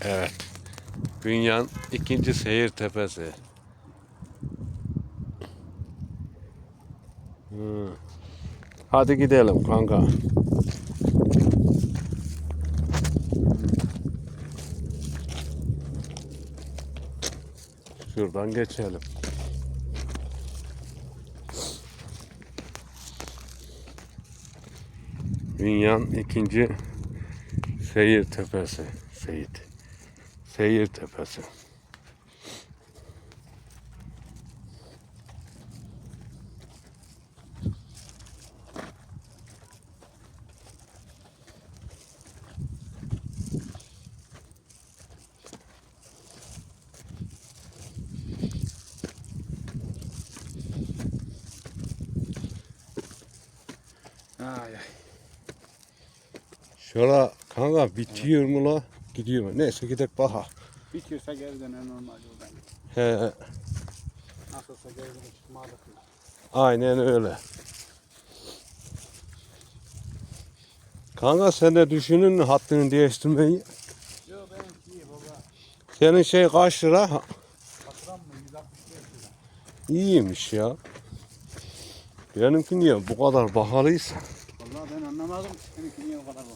evet. Dünyanın ikinci seyir tepesi. Hı. Hadi gidelim kanka. Şuradan geçelim. Dünyanın ikinci seyir tepesi. Seyit. Seyir tepesi. Ay ay. Şöyle kanka bitiyor mu la? Gidiyor mu? Neyse gidelim baka. Bitiyorsa geri döner normal yoldan. He, Nasılsa geri döner çıkmadık. aynen öyle. Kanka sen de düşünün hattını değiştirmeyi. Yo benimki iyi baba. Senin şey kaç lira? Hatıram mı? 165 lira. İyiymiş ya. Benimki niye bu kadar bakalıysa? Vallahi ben anlamadım. Seninki niye o kadar böyle?